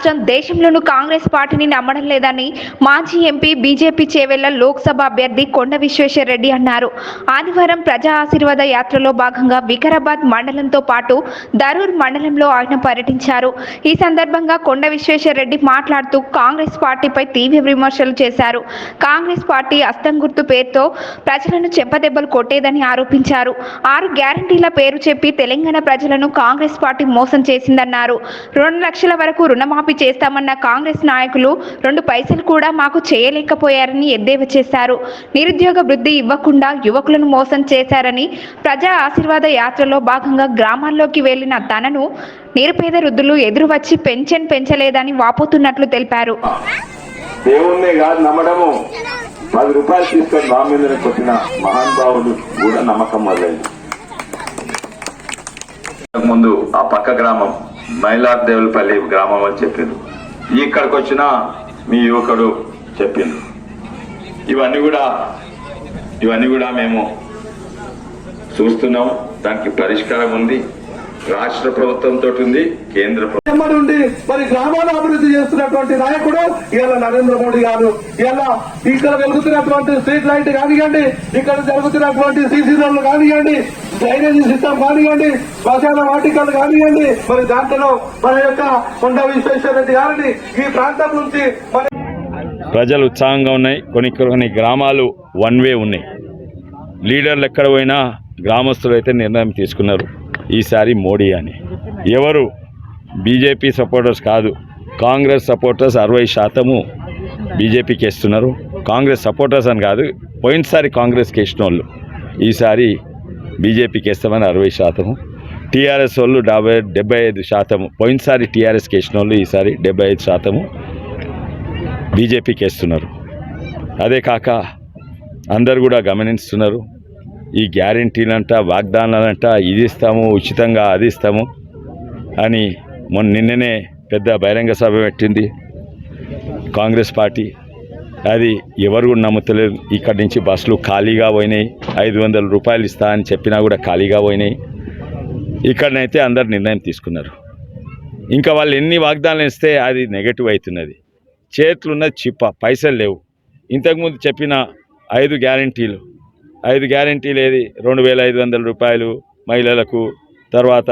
రాష్ట్రం దేశంలోనూ కాంగ్రెస్ పార్టీని నమ్మడం లేదని మాజీ ఎంపీ బీజేపీ చేవెళ్ళ లోక్సభ అభ్యర్థి కొండ విశ్వేశ్వరరెడ్డి అన్నారు. ఆదివారం ప్రజా ఆశీర్వాద యాత్రలో భాగంగా వికారాబాద్ మండలంతో పాటు దరూర్ మండలంలో ఆయన పర్యటించారు. ఈ సందర్భంగా కొండ విశ్వేశ్వరరెడ్డి మాట్లాడుతూ కాంగ్రెస్ పార్టీపై తీవ్ర విమర్శలు చేశారు. కాంగ్రెస్ పార్టీ అస్తం గుర్తు పేరుతో ప్రజలను చెంపదెబ్బలు కొట్టేదని ఆరోపించారు. ఆరు గ్యారంటీల పేరు చెప్పి తెలంగాణ ప్రజలను కాంగ్రెస్ పార్టీ మోసం చేసిందన్నారు. రెండు లక్షల వరకు రుణమాఫీ చేస్తామన్న కాంగ్రెస్ నాయకులు రెండు పైసలు కూడా మాకు చేయలేకపోయారని ఎద్దేవా చేశారు. నిరుద్యోగ వృద్ధి ఇవ్వకుండా యువకులను మోసం చేశారని ప్రజా ఆశీర్వాద యాత్రలో భాగంగా గ్రామాల్లోకి వెళ్ళిన తనను నిరుపేద వృద్ధులు ఎదురు వచ్చి పెన్షన్ పెంచలేదని వాపోతున్నట్లు తెలిపారు. దేవుణ్ణే కాదు నమ్మడము. పది రూపాయలు తీసుకొని మా కొట్టిన కూడా నమ్మకం మొదలైంది ముందు ఆ పక్క గ్రామం మైలార్ దేవులపల్లి గ్రామం అని చెప్పింది ఇక్కడికి వచ్చిన మీ యువకుడు చెప్పింది ఇవన్నీ కూడా ఇవన్నీ కూడా మేము చూస్తున్నాం. దానికి పరిష్కారం ఉంది. రాష్ట్ర ప్రభుత్వంతో ఉంది కేంద్ర ప్రభుత్వం. ఉండి మరి గ్రామాలను అభివృద్ధి చేస్తున్నటువంటి నాయకుడు ఇవాళ నరేంద్ర మోడీ గారు. ఇవాళ ఇక్కడ వెలుగుతున్నటువంటి స్ట్రీట్ లైట్ కానివ్వండి ఇక్కడ జరుగుతున్నటువంటి సీసీ రోడ్లు కానివ్వండి డ్రైనేజీ సిస్టమ్ కానివ్వండి శ్మశాన వాటికలు కానివ్వండి మరి దాంట్లో మన యొక్క కొండ విశ్వేశ్వరరెడ్డి గారిని ఈ ప్రాంతం నుంచి మరి ప్రజలు ఉత్సాహంగా ఉన్నాయి. కొన్ని కొన్ని గ్రామాలు వన్ వే ఉన్నాయి. లీడర్లు ఎక్కడ పోయినా గ్రామస్తులు అయితే నిర్ణయం తీసుకున్నారు. ఈసారి మోడీ అని. ఎవరు? బీజేపీ సపోర్టర్స్ కాదు. కాంగ్రెస్ సపోర్టర్స్ అరవై శాతము బీజేపీకి ఇస్తున్నారు కాంగ్రెస్ సపోర్టర్స్ అని కాదు పోయినసారి కాంగ్రెస్కి వేసిన వాళ్ళు ఈసారి బీజేపీకి ఇస్తామని అరవై శాతము. టీఆర్ఎస్ వాళ్ళు డెబ్బై డెబ్బై ఐదు శాతము. పోయినసారి టీఆర్ఎస్కి వేసిన వాళ్ళు ఈసారి డెబ్బై ఐదు శాతము బీజేపీకి వేస్తున్నారు. అదే కాక అందరు కూడా గమనిస్తున్నారు. ఈ గ్యారంటీలంట వాగ్దానాలంట ఇది ఇస్తాము ఉచితంగా అది ఇస్తాము అని మొన్న నిన్ననే పెద్ద బహిరంగ సభ పెట్టింది కాంగ్రెస్ పార్టీ. అది ఎవరు కూడా నమ్ముతలేరు ఇక్కడి నుంచి బస్సులు ఖాళీగా పోయినాయి. ఐదు వందల రూపాయలు ఇస్తా అని చెప్పినా కూడా ఖాళీగా పోయినాయి. ఇక్కడనైతే అందరు నిర్ణయం తీసుకున్నారు. ఇంకా వాళ్ళు ఎన్ని వాగ్దానాలు ఇస్తే అది నెగటివ్ అవుతున్నది. చేతులున్న చిప్ప పైసలు లేవు. ఇంతకుముందు చెప్పిన ఐదు గ్యారంటీలు ఐదు గ్యారంటీలు ఏది రెండు వేల ఐదు వందల రూపాయలు మహిళలకు తర్వాత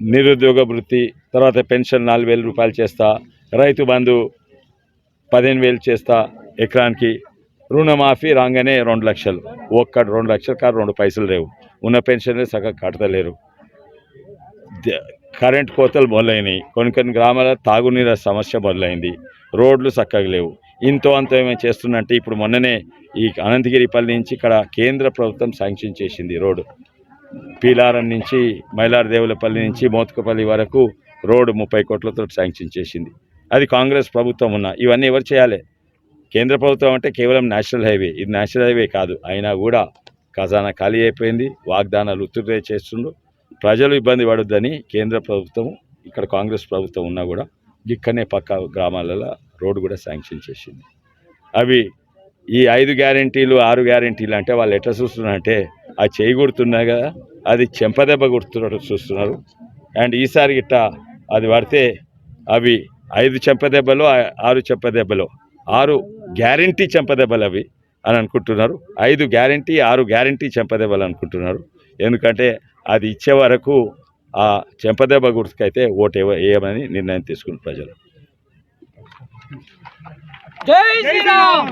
నిరుద్యోగ వృత్తి తర్వాత పెన్షన్ నాలుగు వేల రూపాయలు చేస్తా రైతు బంధు పదిహేను వేలు చేస్తా ఎకరానికి రుణమాఫీ రాగానే రెండు లక్షలు. ఒక్క రెండు లక్షలు కాదు రెండు పైసలు లేవు. ఉన్న పెన్షన్లే సగం కడతలేరు కరెంట్ కోతలు మొదలైనవి కొన్ని కొన్ని గ్రామాల తాగునీరు సమస్య మొదలైంది. రోడ్లు చక్కగా లేవు. ఇంతో అంత ఏమైనా చేస్తున్నట్టే ఇప్పుడు మొన్ననే ఈ అనంతగిరిపల్లి నుంచి ఇక్కడ కేంద్ర ప్రభుత్వం శాంక్షన్ చేసింది రోడ్డు. పీలారం నుంచి మైలారదేవులపల్లి నుంచి మోతుకపల్లి వరకు రోడ్డు ముప్పై కోట్లతో శాంక్షన్ చేసింది. అది కాంగ్రెస్ ప్రభుత్వం ఉన్న ఇవన్నీ ఎవరు చేయాలి? కేంద్ర ప్రభుత్వం అంటే కేవలం నేషనల్ హైవే. ఇది నేషనల్ హైవే కాదు. అయినా కూడా ఖజానా ఖాళీ అయిపోయింది. వాగ్దానాలు ఉత్తురే చేస్తుండ్రు. ప్రజలు ఇబ్బంది పడొద్దని కేంద్ర ప్రభుత్వం ఇక్కడ కాంగ్రెస్ ప్రభుత్వం ఉన్నా కూడా ఇక్కడనే పక్క గ్రామాలలో రోడ్డు కూడా శాంక్షన్ చేసింది. అవి ఈ ఐదు గ్యారెంటీలు ఆరు గ్యారెంటీలు అంటే వాళ్ళు ఎట్లా చూస్తున్నారంటే ఆ చేయి కదా అది చెంపదెబ్బ గుర్తున్నట్టు చూస్తున్నారు. అండ్ ఈసారి గిట్ట అది పడితే అవి ఐదు చెంపదెబ్బలు ఆరు చెంపదెబ్బలు ఆరు గ్యారంటీ చెంపదెబ్బలు అవి అని అనుకుంటున్నారు. ఐదు గ్యారంటీ ఆరు గ్యారంటీ చెంపదెబ్బలు అనుకుంటున్నారు. ఎందుకంటే అది ఇచ్చే వరకు ఆ చెంపదెబ్బ గుర్తుకైతే ఓటు వేయమని నిర్ణయం తీసుకున్న ప్రజలు. జై శ్రీరామ్.